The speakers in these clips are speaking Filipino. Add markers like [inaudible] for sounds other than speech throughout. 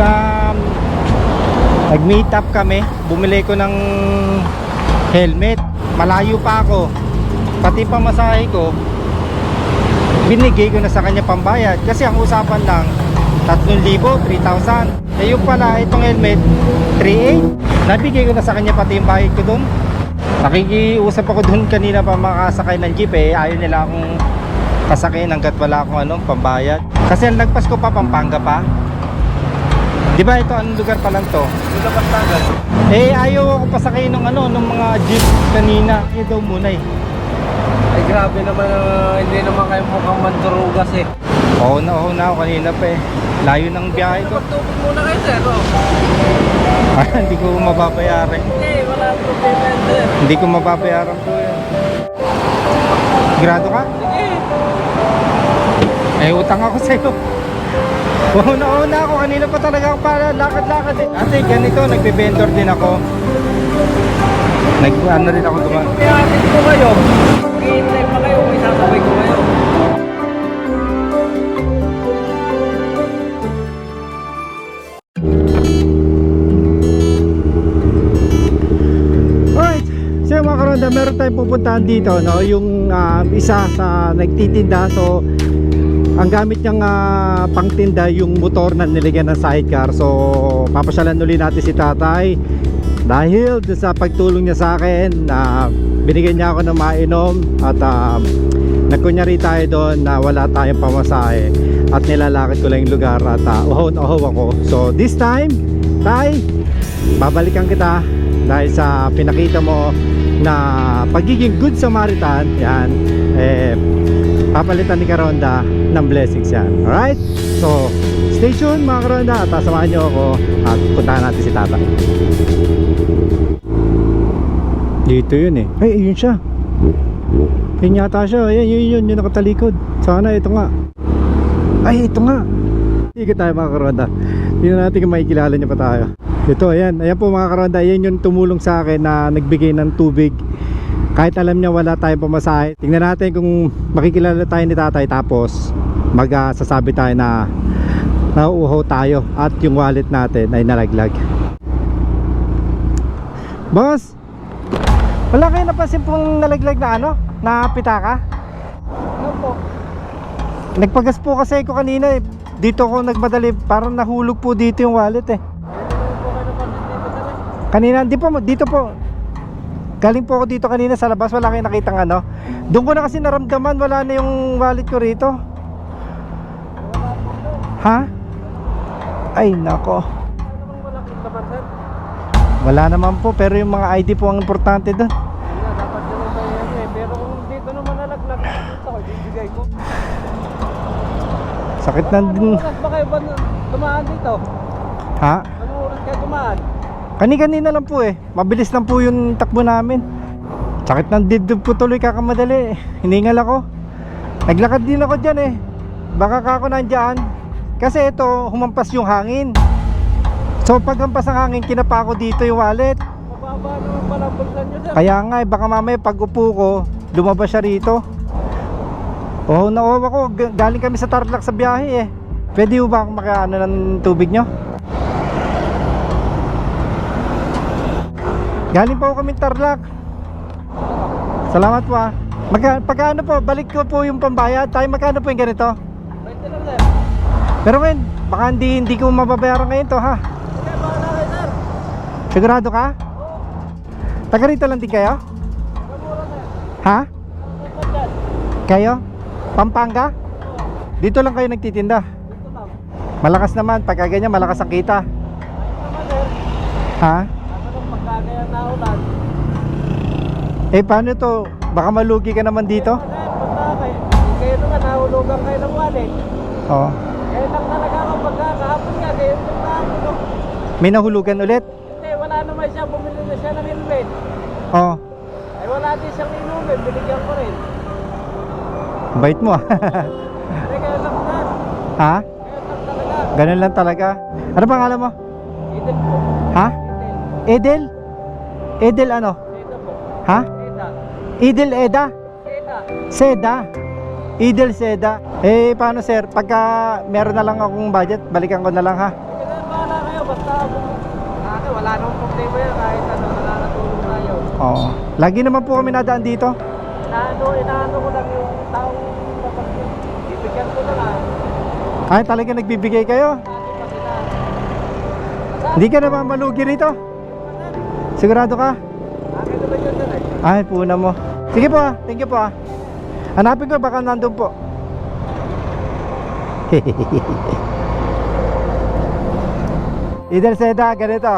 um, nag-meet up kami. Bumili ko ng helmet. Malayo pa ako. Pati pamasahe ko, binigay ko na sa kanya pambayad. Kasi ang usapan lang, 3,000, 3,000. Eh yung pala, itong helmet, 3,800. Nabigay ko na sa kanya pati yung bayad ko doon. Nakikiusap ako doon kanina pa makasakay ng jeep eh. Ayaw nila akong kasakayin hanggat wala akong ano, pambayad. Kasi ang lagpas ko pa, Pampanga pa. Di ba ito, anong lugar pa lang to? Ito ba tagal? Eh, ayaw ako pasakay ng ano, ng mga jeep kanina. Ayaw daw muna eh. Ay grabe naman, ah, hindi naman kayo mukhang mandurugas eh. Oo na, oo na ako kanina pa eh. Layo ng biyahe ko. Magtubig muna kayo sir, oh. [laughs] Hindi ko mababayaran. Hindi, wala problema yan sir. Hindi ko mababayaran po yan. Grado ka? Sige. Eh, utang ako sa'yo. Oo na, oo na ako. Kanina pa talaga ako para lakad-lakad eh. Ate, ganito, nagbe-vendor din ako. Nag, ano rin ako dumaan. Kaya atin ko kayo. Hihintay pa kayo, may sasabay ko kayo. Karonda, meron tayong pupuntahan dito, no? Yung um, isa sa nagtitinda, so ang gamit niyang ah, pangtinda yung motor na nilagyan ng sidecar. So papasyalan ulit natin si tatay dahil sa pagtulong niya sa akin, na binigyan niya ako ng mainom at um, nagkunyari tayo doon na wala tayong pamasahe at nilalakad ko lang yung lugar at uh, uhaw na uhaw ako. So this time, tay, babalikan kita dahil sa pinakita mo na pagiging good Samaritan yan eh papalitan ni Karonda ng blessings yan. Alright? So stay tuned mga Karonda at samahan nyo ako at puntahan natin si Tata. Dito yun eh. Ay yun siya. Yun yata siya. Yun yun yun yung nakatalikod. Sana ito nga. Ay ito nga. Ikot tayo mga karonda. Tingnan natin kung makikilala niya pa tayo. Ito ayan. Ayan po mga karonda. Ayan yung tumulong sa akin na nagbigay ng tubig Kahit alam niya wala tayong pamasahe Tingnan natin kung makikilala tayo ni tatay Tapos magsasabi tayo na Nauuhaw tayo At yung wallet natin ay nalaglag Boss Wala kayo napansin pong nalaglag na ano? Na pitaka? Ano po? Nagpagas po kasi ako kanina eh. Dito ako nagmadali, parang nahulog po dito yung wallet eh. Kanina, di po, dito po. Galing po ako dito kanina sa labas, wala kayong nakitang ano. Doon ko na kasi naramdaman, wala na yung wallet ko rito. Ha? Ay, nako. Wala naman po, pero yung mga ID po ang importante doon. Dapat naman tayo yan eh. Pero kung dito naman nalaglag, dito ko, bibigay ko. Sakit na din. Anong oras ba kayo ba dumaan dito? Ha? Anong oras kayo dumaan? Kani-kanina lang po eh. Mabilis lang po yung takbo namin. Sakit ng dibdib ko tuloy kakamadali. Hiningal ako. Naglakad din ako dyan eh. Baka ka ako nandyan. Kasi ito, humampas yung hangin. So pag hampas ng hangin, kinapa ko dito yung wallet. Mababa naman pala ang bulsa nyo sir. Kaya nga eh, baka mamaya pag upo ko, lumabas siya rito. Oh, na ako. G- Galing kami sa Tarlac sa biyahe eh. Pwede ba akong makaano ng tubig nyo? Galing ako kami Tarlac. Salamat po ah. Magka, pagkano po, balik ko po yung pambayad. Tayo magkano po yung ganito? Pero Ken, baka hindi, hindi ko mababayaran ngayon to ha. Sigurado ka? Taga rito lang din kayo? Ha? Kayo? Pampanga? Dito lang kayo nagtitinda. Malakas naman, pagka ganyan malakas ang kita. Ha? Dapat ang pagkagaya na ulan. Eh paano to? Baka malugi ka naman dito? Kayo, kayo naman nahulugan kayo ng wallet. Oo. Kayo lang talaga ako pagka kahapon nga, kayo yung nahulog. May nahulugan ulit? Hindi, wala naman siya, bumili na siya ng helmet. Oo. Ay wala din siyang inumin, binigyan ko rin. Bait mo [laughs] ah. Kayo lang na. ha? Kayo lang talaga. Ganun lang talaga. Ano pangalan mo? Idel po. Ha? Idel. Edel? Edel ano? Ha? Edel Eda? Seda. Edel Seda? Eh paano sir? Pagka meron na lang akong budget, balikan ko na lang ha. Sir, bahala basta wala namang problema yan kahit ano, nakakatulong tayo. Oo. Lagi naman po kami nadaan dito. Inaano, inaano ko lang yung taong yun. Bibigyan ko na lang. Ay, talaga nagbibigay kayo. Hindi ka naman malugi rito. Sigurado ka? Ay, puna mo. Sige po ah. Thank you po ah. Hanapin ko baka nandun po. [laughs] Idel Seda, ganito.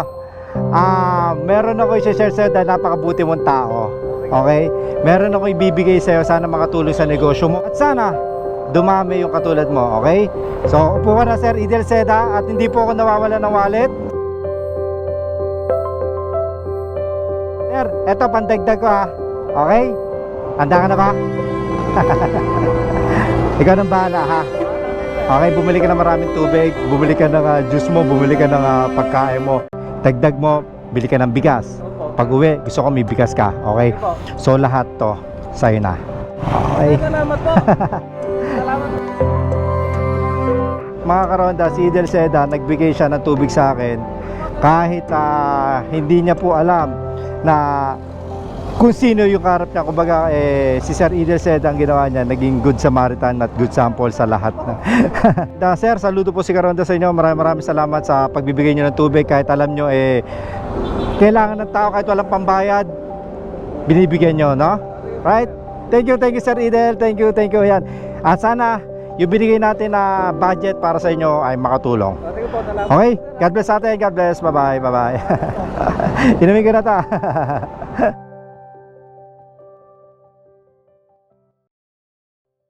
Ah, meron ako i-share sa'yo dahil napakabuti mong tao. Okay? Meron ako ibibigay sa'yo sana makatulong sa negosyo mo. At sana dumami yung katulad mo, okay? So, upo ka na Sir Idel Seda at hindi po ako nawawala ng wallet. Sir, eto pandagdag ko ha. Okay? Handa ka na ba? [laughs] Ikaw nang bahala ha. Okay, bumili ka ng maraming tubig, bumili ka ng ah, juice mo, bumili ka ng ah, pagkain mo. Dagdag mo, bili ka ng bigas. Pag uwi, gusto ko may bigas ka. Okay? Po. So lahat to sa'yo na. Okay. Salamat po. Salamat. [laughs] Mga karonda, si Idel Seda, nagbigay siya ng tubig sa akin kahit ah, hindi niya po alam na kung sino yung karap niya. Kumbaga, eh, si Sir Idel Seda ang ginawa niya, naging good Samaritan at good sample sa lahat. [laughs] da, sir, saludo po si Karonda sa inyo. Maraming maraming salamat sa pagbibigay niyo ng tubig kahit alam niyo eh, kailangan ng tao kahit walang pambayad, binibigyan niyo, no? Right? Thank you, thank you Sir Idel. Thank you, thank you. Yan. At sana yung binigay natin na budget para sa inyo ay makatulong. Okay? God bless atin. God bless. Bye-bye. Bye-bye. [laughs] Inumin ko na ta. [laughs]